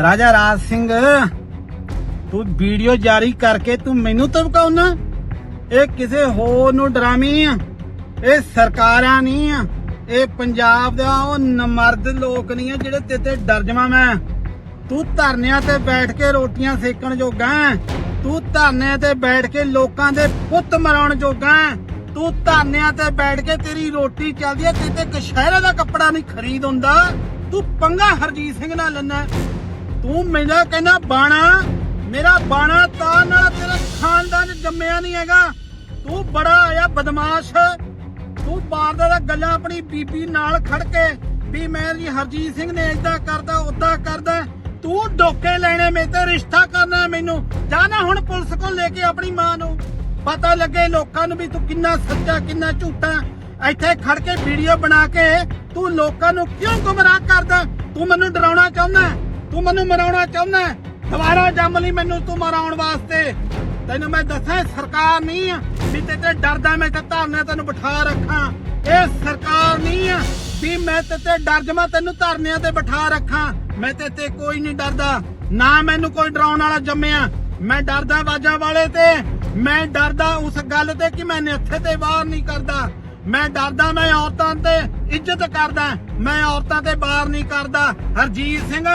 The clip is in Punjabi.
ਰਾਜਾ ਰਾਜ ਸਿੰਘ, ਤੂੰ ਵੀਡੀਓ ਜਾਰੀ ਕਰਕੇ ਤੂੰ ਮੈਨੂੰ ਧਮਕਾਉਣਾ? ਇਹ ਕਿਸੇ ਹੋਰ ਨੂੰ ਡਰਾਮੀ ਆ? ਇਹ ਸਰਕਾਰਾਂ ਨਹੀਂ ਆ? ਇਹ ਪੰਜਾਬ ਦਾ ਉਹ ਨਮਰਦ ਲੋਕ ਨਹੀਂ ਆ ਜਿਹੜੇ ਤੇਰੇ ਤੇ ਡਰ ਜਾਵਾਂ ਮੈਂ? ਤੂੰ ਧਰਨਿਆਂ ਤੇ ਬੈਠ ਕੇ ਰੋਟੀਆਂ ਸੇਕਣ ਜੋਗਾ ਤੂੰ ਧਰਨਿਆਂ ਤੇ ਬੈਠ ਕੇ ਲੋਕਾਂ ਦੇ ਪੁੱਤ ਮਰਾਉਣ ਜੋਗਾ ਤੂੰ ਧਰਨਿਆਂ ਤੇ ਬੈਠ ਕੇ ਤੇਰੀ ਰੋਟੀ ਚੱਲਦੀ ਐ? ਤੇ ਤੇ ਕਸ਼ਹਿਰਾ ਦਾ ਕੱਪੜਾ ਨਹੀਂ ਖਰੀਦ ਹੁੰਦਾ? ਤੂੰ ਪੰਗਾ ਹਰਜੀਤ ਸਿੰਘ ਨਾਲ ਲੈਣਾ ਤੂੰ ਮੈਨੂੰ ਕਹਿੰਦਾ ਬਾਣਾ, ਮੇਰਾ ਬਾਣਾ ਤਾਂ ਨਾਲ ਤੇਰਾ ਖਾਨਦਾਨ ਜੰਮਿਆ ਨਹੀਂ ਹੈਗਾ। ਤੂੰ ਬੜਾ ਆਇਆ ਬਦਮਾਸ਼। ਤੂੰ ਮਾਰਦਾ ਦਾ ਗੱਲਾਂ ਆਪਣੀ ਬੀਬੀ ਨਾਲ ਖੜ ਕੇ ਵੀ ਮੈਂ ਜੀ ਹਰਜੀਤ ਸਿੰਘ ਨੇ ਇਦਾਂ ਕਰਦਾ ਉਦਾਂ ਕਰਦਾ। ਤੂੰ ਡੋਕੇ ਲੈਣੇ ਮੇ ਤੇ ਰਿਸ਼ਤਾ ਕਰਨਾ ਮੈਨੂੰ। ਜਾ ਨਾ ਹੁਣ ਪੁਲਿਸ ਕੋਲ ਲੈ ਕੇ ਆਪਣੀ ਮਾਂ ਨੂੰ। ਪਤਾ ਲੱਗੇ ਲੋਕਾਂ ਨੂੰ ਵੀ ਤੂੰ ਕਿੰਨਾ ਸੱਚਾ, ਕਿੰਨਾ ਝੂਠਾ। ਇੱਥੇ ਖੜ ਕੇ ਵੀਡੀਓ ਬਣਾ ਕੇ ਤੂੰ ਲੋਕਾਂ ਨੂੰ ਕਿਉਂ ਗੁੰਮਰਾਹ ਕਰਦਾ? ਤੂੰ ਮੈਨੂੰ ਡਰਾਉਣਾ ਚਾਹੁੰਦਾ? ਤੂੰ ਮੈਨੂੰ ਮਰਾਉਣਾ ਚਾਹੁੰਦਾ ਦੁਬਾਰਾ ਜੰਮ ਲਈ ਮੈਨੂੰ ਤੂੰ ਮਰਾਉਣ ਵਾਸਤੇ। ਤੈਨੂੰ ਮੈਂ ਦੱਸਾਂ ਸਰਕਾਰ ਨਹੀਂ ਆ। ਵੀ ਤੇ ਤੇ ਡਰਦਾ ਮੈਂ ਤੇ ਧਰਨੇ ਤੈਨੂੰ ਬਿਠਾ ਰੱਖਾਂ। ਇਹ ਸਰਕਾਰ ਨਹੀਂ ਆ ਵੀ ਮੈਂ ਤੇ ਤੇ ਡਰ ਜਮਾ ਤੈਨੂੰ ਧਰਨਿਆਂ ਤੇ ਬਿਠਾ ਰੱਖਾਂ। ਮੈਂ ਤੇ ਤੇ ਕੋਈ ਨਹੀਂ ਡਰਦਾ। ਨਾ ਮੈਨੂੰ ਕੋਈ ਡਰਾਉਣ ਵਾਲਾ ਜੰਮਿਆ। ਮੈਂ ਡਰਦਾ ਬਾਜਾਂ ਵਾਲੇ ਤੇ। ਮੈਂ ਡਰਦਾ ਉਸ ਗੱਲ ਤੇ ਕਿ ਮੈਂ ਇੱਥੇ ਤੇ ਬਾਹਰ ਨਹੀਂ ਕਰਦਾ। ਮੈਂ ਡਰਦਾ ਮੈਂ ਔਰਤਾਂ ਤੇ ਇੱਜ਼ਤ ਕਰਦਾ। ਮੈਂ ਔਰਤਾਂ ਤੇ ਬਾਹਰ ਨਹੀਂ ਕਰਦਾ। ਹਰਜੀਤ ਸਿੰਘ